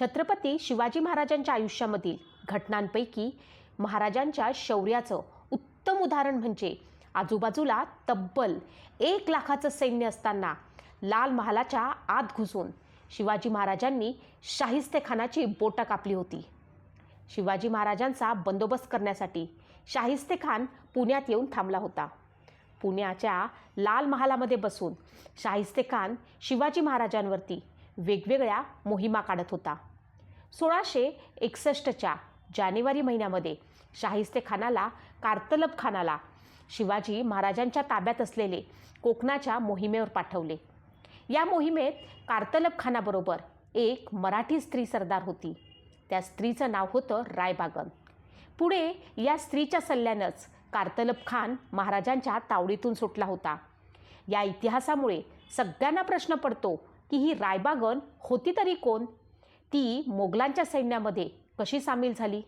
छत्रपती शिवाजी महाराजांच्या आयुष्यामधील घटनांपैकी महाराजांच्या शौर्याचं उत्तम उदाहरण म्हणजे आजूबाजूला तब्बल एक लाखाचं सैन्य असताना लाल महालाच्या आत घुसून शिवाजी महाराजांनी शाहिस्तेखानाची बोटं कापली होती. शिवाजी महाराजांचा बंदोबस्त करण्यासाठी शाहिस्तेखान पुण्यात येऊन थांबला होता. पुण्याच्या लाल महालामध्ये बसून शाहिस्तेखान शिवाजी महाराजांवरती वेगवेगळ्या मोहिमा काढत होता. सोळाशे एकसष्टच्या जानेवारी महिन्यामध्ये शाहिस्तेखानाला कार्तलब खानाला शिवाजी महाराजांच्या ताब्यात असलेले कोकणाच्या मोहिमेवर पाठवले. या मोहिमेत कार्तलब खानाबरोबर एक मराठी स्त्री सरदार होती. त्या स्त्रीचं नाव होतं रायबागन. पुढे या स्त्रीच्या सल्ल्यानंच कार्तलब खान महाराजांच्या तावडीतून सुटला होता. या इतिहासामुळे सगळ्यांना प्रश्न पडतो की ही रायबागन होती तरी कोण? ती मोगलांच्या सैन्यामध्ये कशी सामील झाली?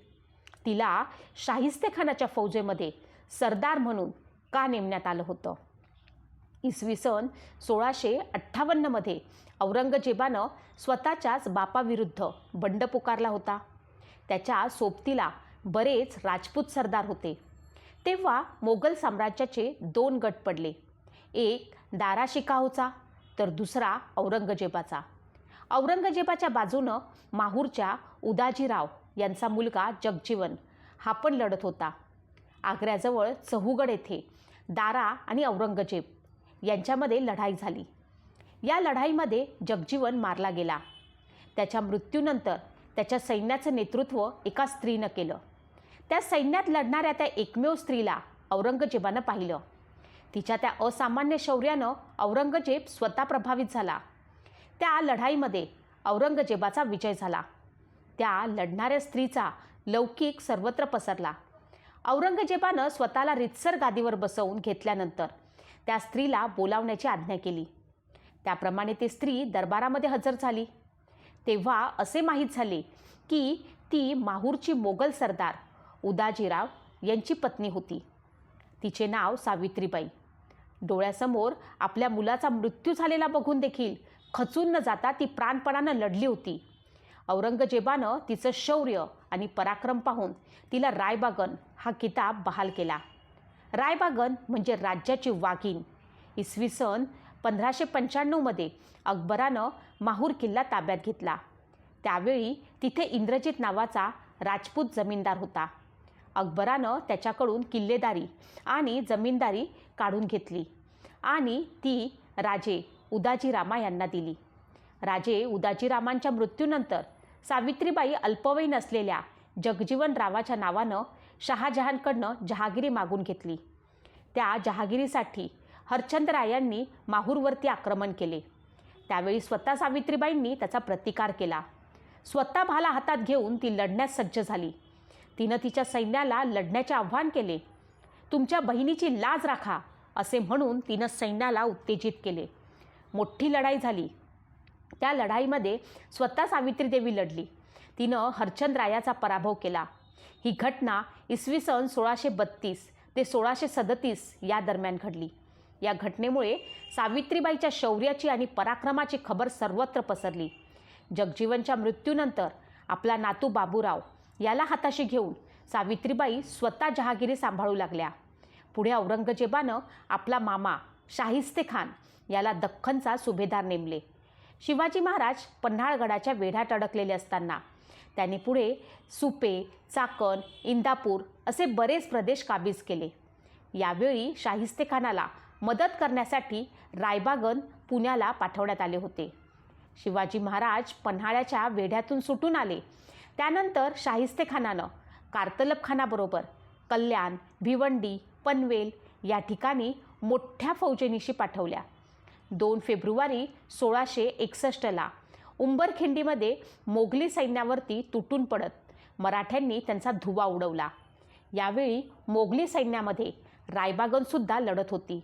तिला शाहिस्तेखानाच्या फौजेमध्ये सरदार म्हणून का नेमण्यात आलं होतं? इसवी सन सोळाशे अठ्ठावन्नमध्ये औरंगजेबानं स्वतःच्याच बापाविरुद्ध बंड पुकारला होता. त्याच्या सोबतीला बरेच राजपूत सरदार होते. तेव्हा मोगल साम्राज्याचे दोन गट पडले. एक दारा शिकाहोचा तर दुसरा औरंगजेबाचा. औरंगजेबाच्या बाजूनं माहूरच्या उदाजीराव यांचा मुलगा जगजीवन हा पण लढत होता. आग्र्याजवळ चहूगड येथे दारा आणि औरंगजेब यांच्यामध्ये लढाई झाली. या लढाईमध्ये जगजीवन मारला गेला. त्याच्या मृत्यूनंतर त्याच्या सैन्याचं नेतृत्व एका स्त्रीनं केलं. त्या सैन्यात लढणाऱ्या त्या एकमेव स्त्रीला औरंगजेबानं पाहिलं. तिच्या त्या असामान्य शौर्यानं औरंगजेब स्वतः प्रभावित झाला. त्या लढाईमध्ये औरंगजेबाचा विजय झाला. त्या लढणाऱ्या स्त्रीचा लौकिक सर्वत्र पसरला. औरंगजेबानं स्वतःला रितसर गादीवर बसवून घेतल्यानंतर त्या स्त्रीला बोलावण्याची आज्ञा केली. त्याप्रमाणे ती स्त्री दरबारामध्ये हजर झाली. तेव्हा असे माहीत झाले की ती माहूरची मोगल सरदार उदाजीराव यांची पत्नी होती. तिचे नाव सावित्रीबाई. डोळ्यासमोर आपल्या मुलाचा मृत्यू झालेला बघून देखील खचून न जाता ती प्राणपणानं लढली होती. औरंगजेबानं तिचं शौर्य आणि पराक्रम पाहून तिला रायबागन हा किताब बहाल केला. रायबागन म्हणजे राज्याची वाघीण. इसवी सन पंधराशे पंच्याण्णवमध्ये अकबरानं माहूर किल्ला ताब्यात घेतला. त्यावेळी तिथे इंद्रजित नावाचा राजपूत जमीनदार होता. अकबरानं त्याच्याकडून किल्लेदारी आणि जमीनदारी काढून घेतली आणि ती राजे उदाजीरामा यांना दिली. राजे उदाजीरामांच्या मृत्यूनंतर सावित्रीबाई अल्पवयीन असलेल्या जगजीवन रावाच्या नावानं शहाजहानकडनं जहागिरी मागून घेतली. त्या जहागिरीसाठी हरचंदरायांनी माहूरवरती आक्रमण केले. त्यावेळी स्वतः सावित्रीबाईंनी त्याचा प्रतिकार केला. स्वतः भाला हातात घेऊन ती लढण्यास सज्ज झाली. तिनं तिच्या सैन्याला लढण्याचे आव्हान केले. तुमच्या बहिणीची लाज राखा असे म्हणून तिनं सैन्याला उत्तेजित केले. मोठी लढाई झाली. त्या लढाईमध्ये स्वतः सावित्रीदेवी लढली. तिनं हरचंद रायाचा पराभव केला. ही घटना इसवी सन सोळाशे बत्तीस ते सोळाशे सदतीस या दरम्यान घडली. या घटनेमुळे सावित्रीबाईच्या शौर्याची आणि पराक्रमाची खबर सर्वत्र पसरली. जगजीवनच्या मृत्यूनंतर आपला नातू बाबूराव याला हाताशी घेऊन सावित्रीबाई स्वतः जहागिरी सांभाळू लागल्या. पुढे औरंगजेबानं आपला मामा शाहिस्ते खान याला दख्खनचा सुभेदार नेमले. शिवाजी महाराज पन्हाळगडाच्या वेढ्यात अडकलेले असताना त्यांनी पुढे सुपे चाकण इंदापूर असे बरेच प्रदेश काबीज केले. यावेळी शाहिस्ते खानाला मदत करण्यासाठी रायबागन पुण्याला पाठवण्यात आले होते. शिवाजी महाराज पन्हाळ्याच्या वेढ्यातून सुटून आले. त्यानंतर शाहिस्तेखानानं कार्तलबखानाबरोबर कल्याण भिवंडी पनवेल या ठिकाणी मोठ्या फौजेनिशी पाठवल्या. दोन फेब्रुवारी सोळाशे एकसष्टला उंबरखिंडीमध्ये मोगली सैन्यावरती तुटून पडत मराठ्यांनी त्यांचा धुवा उडवला. यावेळी मोगली सैन्यामध्ये रायबागनसुद्धा लढत होती.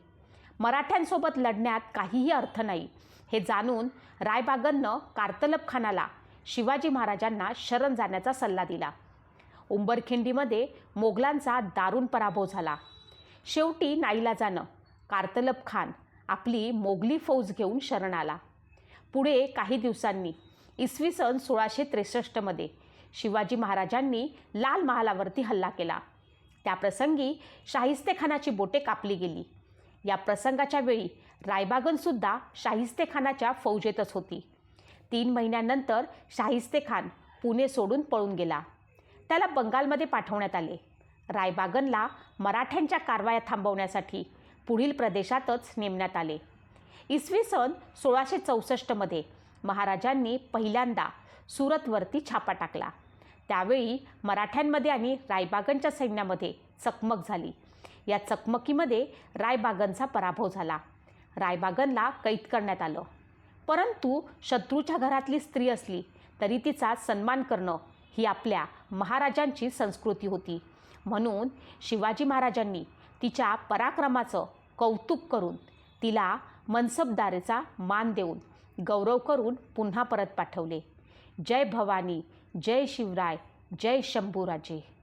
मराठ्यांसोबत लढण्यात काहीही अर्थ नाही हे जाणून रायबागननं कार्तलब खानाला शिवाजी महाराजांना शरण जाण्याचा सल्ला दिला. उंबरखिंडीमध्ये मोगलांचा दारुण पराभव झाला. शेवटी नाईलाजानं कार्तलब खान आपली मोगली फौज घेऊन शरण आला पुढे काही दिवसांनी इसवी सन सोळाशे त्रेसष्टमध्ये शिवाजी महाराजांनी लाल महालावरती हल्ला केला. त्या प्रसंगी शाहिस्तेखानाची बोटे कापली गेली. या प्रसंगाच्या वेळी रायबागनसुद्धा शाहिस्तेखानाच्या फौजेतच होती. तीन महिन्यानंतर शाहिस्तेखान पुणे सोडून पळून गेला. त्याला बंगालमध्ये पाठवण्यात आले. रायबागनला मराठ्यांच्या कारवाया थांबवण्यासाठी पुढील प्रदेशातच नेमण्यात आले. इसवी सन सोळाशे चौसष्टमध्ये महाराजांनी पहिल्यांदा सुरतवरती छापा टाकला. त्यावेळी मराठ्यांमध्ये आणि रायबागनच्या सैन्यामध्ये चकमक झाली. या चकमकीमध्ये रायबागनचा पराभव झाला. रायबागनला कैद करण्यात आलं. परंतु शत्रूच्या घरातली स्त्री असली तरी तिचा सन्मान करणं ही आपल्या महाराजांची संस्कृती होती. म्हणून शिवाजी महाराजांनी तिच्या पराक्रमाचं कौतुक करून तिला मनसबदारीचा मान देऊन गौरव करून पुन्हा परत पाठवले. जय भवानी जय शिवराय जय शंभूराजे.